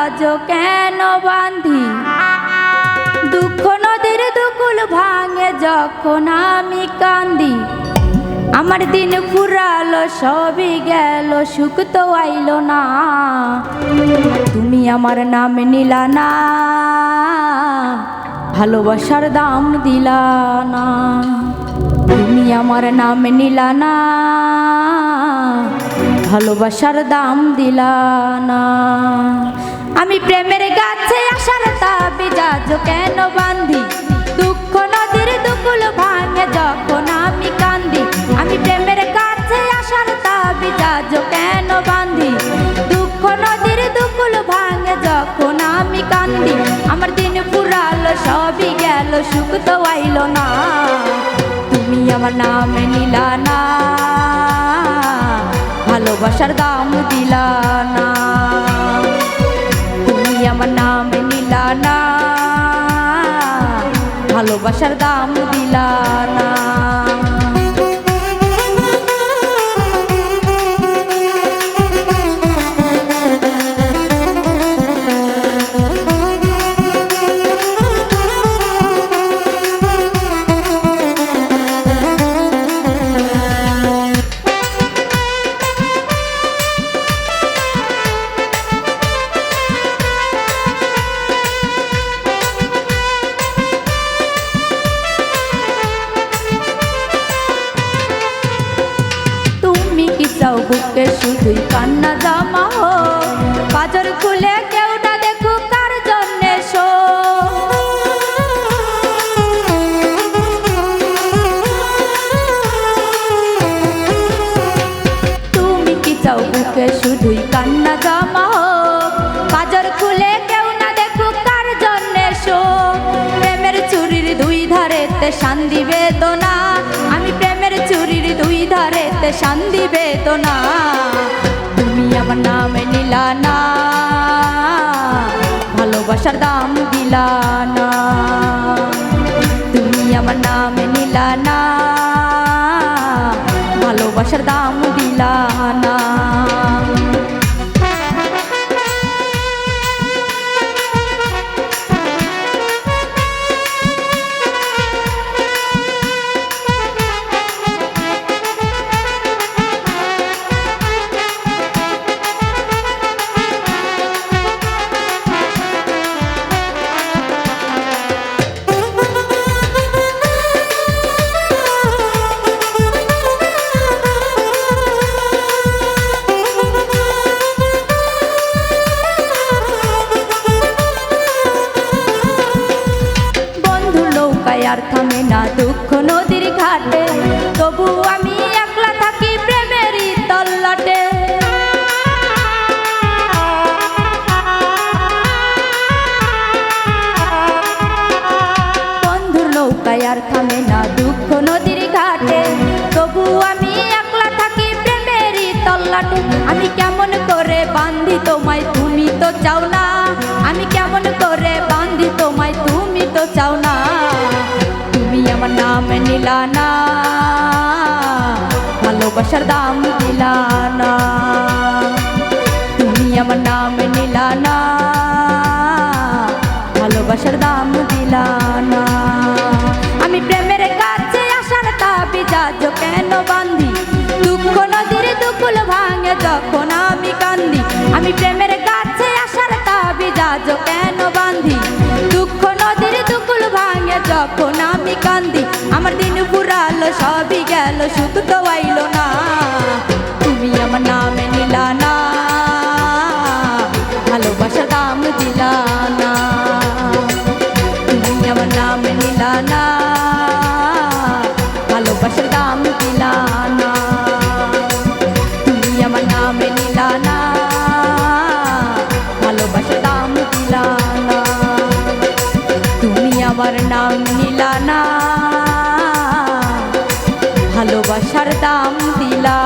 বিজাজ কেন বান্ধি? দুঃখ নদীর দুকুল ভাঙে যখন আমি কান্দি। আমার দিন ফুরালো, সবই গেল, সুখ তো আইলো না। তুমি আমার নাম নিলা না, ভালোবাসার দাম দিলা না। তুমি আমার নাম নিলা না, ভালোবাসার দাম দিলা না। আমি প্রেমের গাছে আসার তাবি যাজ কেন বান্ধি দুঃখ নদীর দুকুল ভাঙে যখন আমি কান্দি। আমি প্রেমের কাছে আসার তাবি যাজ কেন বান্ধি দুঃখ নদীর দুকুল ভাঙে যখন আমি কান্দি। আমার দিন ফুরালো, সবই গেল, সুখ তো আইলো না। তুমি আমার নাম নিলা না, ভালোবাসার দাম দিলা না। আমার নাম নিলা না ভালোবাসার দাম দিলা না বুকে শুধুই কান্না জামা হো বাজার খুলে কেউ না দেখুক কার জন্যে শো তুমি কি চাও বুকে শুধুই কান্না জামা হো বাজার খুলে কেউ না দেখুক কার জন্যে শো প্রেমের চুরির দুই ধারেতে শান্তি বেদনা। আমি প্রেমের চুরির দুই ধারেতে শান্তি বেদনা তুমি আমার নাম নিলা না, ভালোবাসার দাম দিলা না। তুমি আমার নাম নিলা না, ভালোবাসার দাম দিলা না। আর থামে না দুঃখ নদীর ঘাটে। তবু আমি একলা থাকি প্রেমেরই তল্লাটে। বন্ধুর নৌকায় আর থামে না দুঃখ নদীর ঘাটে। তবু আমি একলা থাকি প্রেমেরই তল্লাটে। আমি কেমন করে বান্ধি তোমায়, তুমি তো চাও না। আমি কেমন করে বান্ধি তোমায়, তুমি তো চাও না। আমার নাম নিলা না ভালোবাসার দাম দিলা না তুমি আমার নাম নিলা না ভালোবাসার দাম দিলা না আমি প্রেমের কাছে আসার তাবি যাজ কেন বান্ধি দুঃখ নদীর দুকুল ভাঙে যখন আমি কান্দি। আমি প্রেমের কাছে আসার তাবি যাজ কেন সবই গেল, সুখ তো আইল না। তুমি আমার নামে নিলা না, ভালোবাসার দাম দিলা না। তুমি আমার নামে নিলা না। আশার দাম দিলা